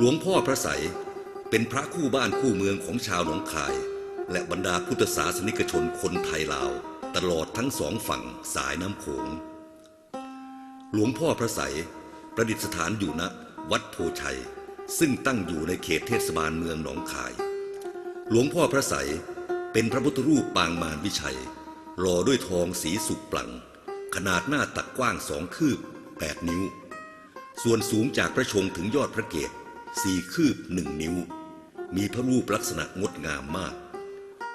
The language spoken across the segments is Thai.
หลวงพ่อพระไสยเป็นพระคู่บ้านคู่เมืองของชาวหนองคาย และบรรดาพุทธศาสนิกชนคนไทยลาว ตลอดทั้งสองฝั่งสายน้ำโขง หลวงพ่อพระไสยประดิษฐานอยู่ณวัดโพชัย ซึ่งตั้งอยู่ในเขตเทศบาลเมืองหนองคาย หลวงพ่อพระไสยเป็นพระพุทธรูปปางมารวิชัยหล่อด้วยทองสีสุกปลัง ขนาดหน้าตักกว้างสองคืบแปดนิ้ว ส่วนสูงจากพระชงถึงยอดพระเกศ สี่คืบหนึ่งนิ้ว มีพระรูปลักษณะงดงามมาก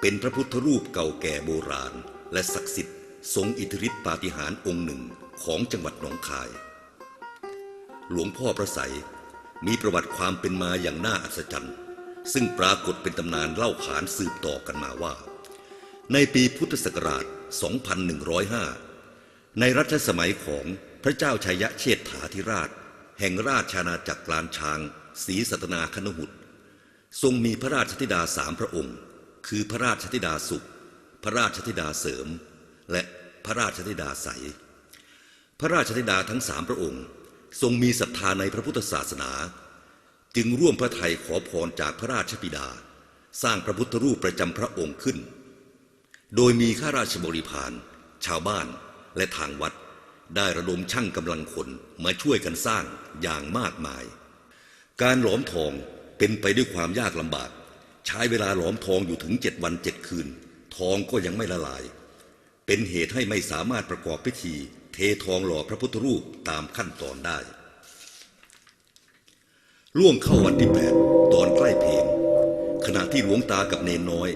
เป็นพระพุทธรูปเก่าแก่โบราณ และศักดิ์สิทธิ์ทรงอิทธิฤทธิปาฏิหาริย์องค์หนึ่งของจังหวัดหนองคาย หลวงพ่อพระไสยมีประวัติความเป็นมาอย่างน่าอัศจรรย์ ซึ่งปรากฏเป็นตำนานเล่าขานสืบต่อกันมาว่า ในปีพุทธศักราช 2105 ในรัชสมัยของพระเจ้าชัยยะเชษฐาธิราช แห่งราชอาณาจักรลานช้าง ศรีสัตนาคณหุตทรงมีพระราชธิดาสามพระองค์ คือพระราชธิดาสุข พระราชธิดาเสริม และพระราชธิดาใส พระราชธิดาทั้งสามพระองค์ ทรงมีศรัทธาในพระพุทธศาสนา จึงร่วมพระไทยขอพรจากพระราชบิดา สร้างพระพุทธรูปประจำพระองค์ขึ้น โดยมีข้าราชบริพาร ชาวบ้านและทางวัดได้ระดมช่างกำลังคนมาช่วยกันสร้างอย่างมากมาย การหลอมทองเป็นไปด้วยความยากลำบาก ใช้เวลาหลอมทองอยู่ถึงเจ็ดวันเจ็ดคืน ทองก็ยังไม่ละลาย เป็นเหตุให้ไม่สามารถประกอบพิธี เททองหล่อพระพุทธรูปตามขั้นตอนได้ ล่วงเข้าวันที่แปดตอนใกล้เพลงขณะที่หลวงตากับเนนน้อย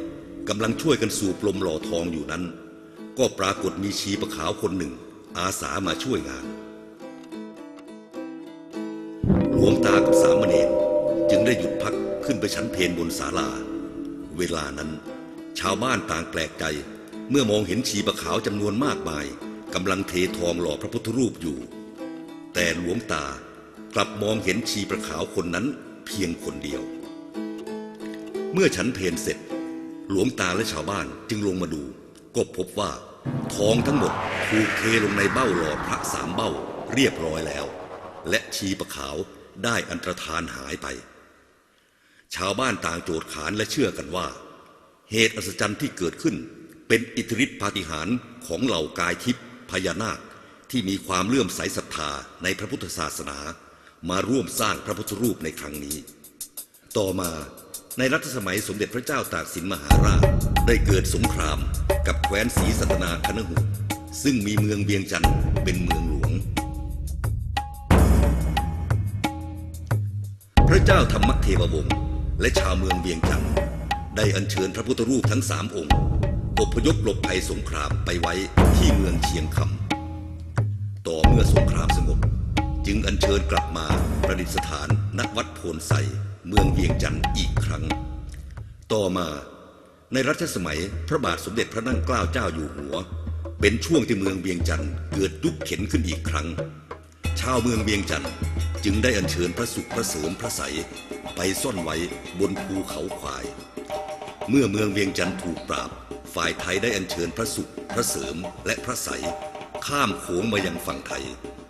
กำลังช่วยกันสูบลมหล่อทองอยู่นั้น ก็ปรากฏมีชีประขาวคนหนึ่ง อาสามาช่วยงาน หลวงตากับสาม ได้หยุดพักขึ้นไปชั้นเพลบนศาลา เวลานั้น ชาวบ้านต่างแปลกใจ เมื่อมองเห็นชีประขาวจำนวนมากมายกำลังเททองหล่อพระพุทธรูปอยู่ แต่หลวงตากลับมองเห็นชีประขาวคนนั้นเพียงคนเดียว เมื่อฉันเพลเสร็จ หลวงตาและชาวบ้านจึงลงมาดูก็พบว่า ทองทั้งหมดถูกเทลงในเบ้าหล่อพระสามเบ้าเรียบร้อยแล้ว และชีประขาวได้อันตรธานหายไป ชาวบ้านต่างโจทย์ขานและเชื่อกันว่า เหตุอัศจรรย์ที่เกิดขึ้น เป็นอิทธิฤทธิปาฏิหาริย์ของเหล่ากายทิพย์พญานาคที่มีความเลื่อมใสศรัทธาในพระพุทธศาสนา มาร่วมสร้างพระพุทธรูปในครั้งนี้ ต่อมาในรัชสมัยสมเด็จพระเจ้าตากสินมหาราชได้เกิดสงครามกับแคว้นศรีสัตนาคณหุซึ่งมีเมืองเวียงจันทร์เป็นเมืองหลวง พระเจ้าธรรมเทววงศ์ และชาวเมืองเวียงจันทร์ได้อัญเชิญพระพุทธรูปทั้งสามองค์อพยพหลบภัยสงครามไปไว้ที่เมืองเชียงคำต่อเมื่อสงครามสงบ จึงอัญเชิญกลับมาประดิษฐานณวัดโพนไซเมืองเวียงจันทร์อีกครั้ง ต่อมาในรัชสมัยพระบาทสมเด็จพระนั่งเกล้าเจ้าอยู่หัว เป็นช่วงที่เมืองเวียงจันทร์เกิดยุคเข็นขึ้นอีกครั้ง ชาวเมืองเวียงจันทร์ จึงได้อัญเชิญพระสุขพระเสริมพระใสยไปซ่อนไว้บนภูเขาควาย เมื่อเมืองเวียงจันทร์ถูกปราบ ฝ่ายไทยได้อัญเชิญพระสุขพระเสริมและพระใสยข้ามโขงมายังฝั่งไทย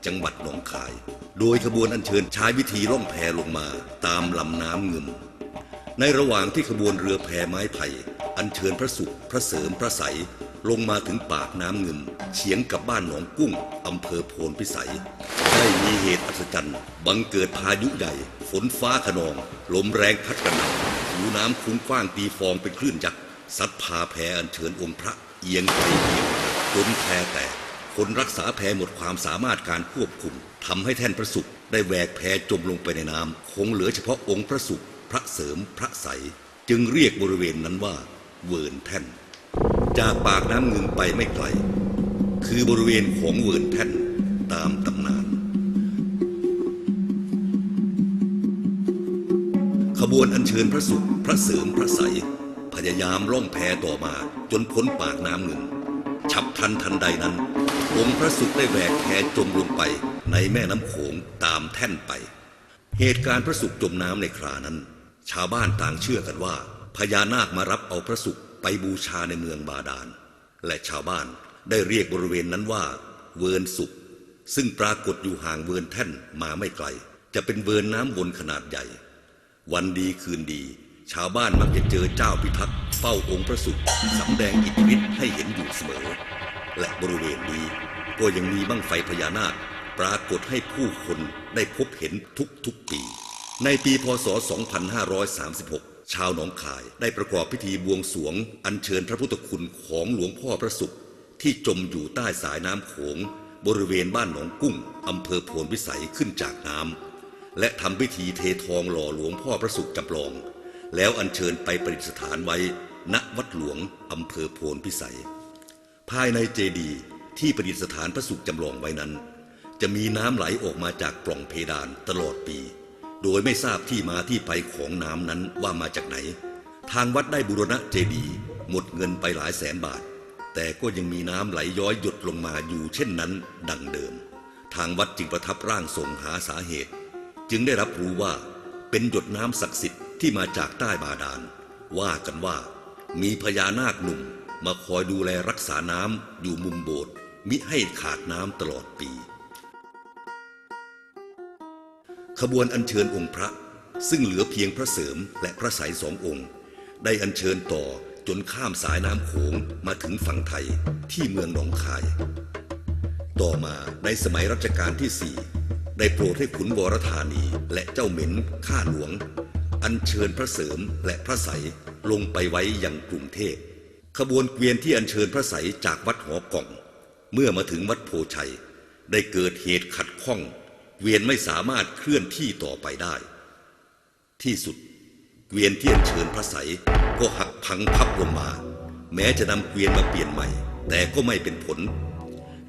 จังหวัดหนองคาย โดยขบวนอัญเชิญใช้วิธีล่องแพลงมาตามลำน้ำเงิมในระหว่างที่ขบวนเรือแพไม้ไผ่อัญเชิญพระสุขพระเสริมพระใสย ลงมาถึงปากน้ำเงิมเฉียงกับบ้านหนองกุ้งอำเภอโพนพิสัย ได้มีเหตุอัศจรรย์บังเกิดพายุใหญ่ ฝนฟ้าขนอง ลมแรงพัดกระหน่ำหูน้ำคุ้งกว้างตีฟองเป็นคลื่นยักษ์ซัดพาแพอัญเชิญองค์พระเอียงไปเอียงจนแพแตกคนรักษาแพหมดความสามารถการควบคุมทำให้แท่นพระสุขได้แหวกแพจมลงไปในน้ำคงเหลือเฉพาะองค์พระสุขพระเสริมพระใส จึงเรียกบริเวณนั้นว่าเวิร์นแท่น จากปากน้ำเงินไปไม่ไกล คือบริเวณของเวิร์นแท่นตามตำนาน ขบวนอัญเชิญพระสุขพระเสริมพระใสยพยายามล่องแพต่อมาจนพ้นปากน้ำเงินฉับพลันทันใดนั้น องค์พระสุขได้แหวกแพจมลงไปในแม่น้ำโขงตามแท่นไป เหตุการณ์พระสุขจมน้ำในครานั้น ชาวบ้านต่างเชื่อกันว่า พญานาคมารับเอาพระสุข บูชาในเมืองบาดาล และชาวบ้านได้เรียกบริเวณนั้นว่า เวิร์นสุขซึ่งปรากฏอยู่ห่างเวิร์นแท่นมาไม่ไกล จะเป็นเวิร์นน้ำวนขนาดใหญ่ วันดีคืนดี ชาวบ้านมักจะเจอเจ้าพิทักษ์เฝ้าองค์พระศุกร์สำแดงอิทธิฤทธิ์ให้เห็นอยู่เสมอ และบริเวณนี้ก็ยังมีบั้งไฟพญานาคปรากฏให้ผู้คนได้พบเห็นทุกๆปี ในปีพศ 2536 ชาวหนองคายได้ประกอบพิธีบวงสวง อัญเชิญพระพุทธคุณของหลวงพ่อพระศุกร์ที่จมอยู่ใต้สายน้ำโขง บริเวณบ้านหนองกุ้งอำเภอโพนวิสัยขึ้นจากน้ำและทำพิธีเททองหล่อหลวงพ่อพระศุกร์จำลอง แล้วอัญเชิญไปประดิษฐานไว้ ณวัดหลวงอำเภอโพนพิสัย ภายในเจดีย์ที่ประดิษฐานพระศุกร์จำลองไว้นั้น จะมีน้ำไหลออกมาจากปล่องเพดานตลอดปี โดยไม่ทราบที่มาที่ไปของน้ำนั้นว่ามาจากไหน ทางวัดได้บูรณะเจดีย์หมดเงินไปหลายแสนบาท แต่ก็ยังมีน้ำไหลย้อยหยดลงมาอยู่เช่นนั้น ดังเดิม ทางวัดจึงประทับร่างทรงหาสาเหตุ จึงได้รับรู้ว่า เป็นหยดน้ำศักดิ์สิทธิ์ที่มาจากใต้บาดาล ว่ากันว่า มีพญานาคหนุ่มมาคอยดูแลรักษาน้ำอยู่มุมโบสถ์มิให้ขาดน้ำตลอดปี ขบวนอัญเชิญองค์พระ ซึ่งเหลือเพียงพระเสริมและพระสายสององค์ ได้อัญเชิญต่อจนข้ามสายน้ำโขงมาถึงฝั่งไทยที่เมืองหนองคาย ต่อมาในสมัยรัชกาลที่สี่ได้โปรดให้ขุนวรธานีและเจ้าเหม็นข้าหลวง อัญเชิญพระเสริมและพระใสยลงไปไว้ยังกรุงเทพขบวนเกวียนที่อัญเชิญพระใสยจากวัดหอกล่อง เมื่อมาถึงวัดโพชัย ได้เกิดเหตุขัดข้อง เกวียนไม่สามารถเคลื่อนที่ต่อไปได้ ที่สุด เกวียนเที่อัญเชิญพระใสก็หักพังพับลงมา แม้จะนำเกวียนมาเปลี่ยนใหม่ แต่ก็ไม่เป็นผล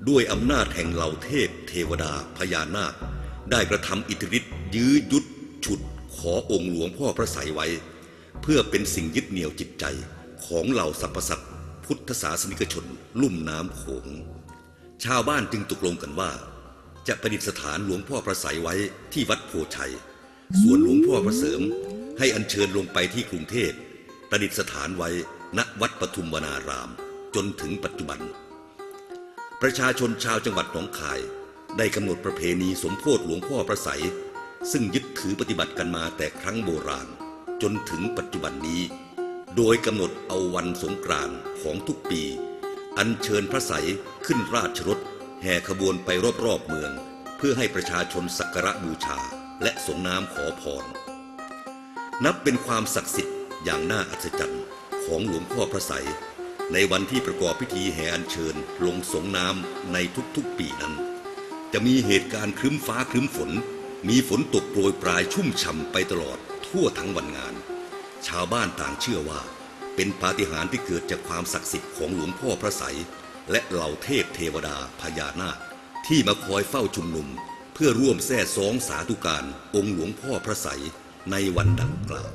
ด้วยอำนาจแห่งเหล่าเทพ เทวดาพญานาค ได้กระทำอิทธิฤทธิ์ยื้อยุดฉุดขอองค์หลวงพ่อพระไสไว้ เพื่อเป็นสิ่งยึดเหนี่ยวจิตใจของเหล่าสรรพสัตว์พุทธศาสนิกชน ลุ่มน้ำโขง ชาวบ้านจึงตกลงกันว่า จะประดิษฐานหลวงพ่อพระไสยไว้ที่วัดโพชัย ส่วนหลวงพ่อพระเสริมให้อัญเชิญลงไปที่กรุงเทพประดิษฐานไว้ณวัดปทุมวนาราม จนถึงปัจจุบัน ประชาชนชาวจังหวัดหนองคาย ได้กำหนดประเพณีสมโพธิหลวงพ่อพระไสยซึ่งยึดถือปฏิบัติกันมาแต่ครั้งโบราณ จนถึงปัจจุบันนี้ โดยกำหนดเอาวันสงกรานต์ของทุกปี อัญเชิญพระไสยขึ้นราชรถ แห่ขบวนไปรอบๆเมือง เพื่อให้ประชาชนสักการะบูชาและสงน้ำขอพร นับเป็นความศักดิ์สิทธิ์อย่างน่าอัศจรรย์ของหลวงพ่อพระไสยในวันที่ประกอบพิธีแห่อัญเชิญลงสงน้ำในทุกๆปีนั้น จะมีเหตุการณ์ครึ้มฟ้าครึ้มฝน มีฝนตกโปรยปลายชุ่มฉ่ำไปตลอดทั่วทั้งวันงาน ชาวบ้านต่างเชื่อว่า เป็นปาฏิหาริย์ที่เกิดจากความศักดิ์สิทธิ์ของหลวงพ่อพระไสย และเหล่าเทพเทวดาพญานาคที่มาคอยเฝ้าชุมนุม เพื่อร่วมแท้ซองสาธุการองค์หลวงพ่อพระใสยในวันดังกล่าว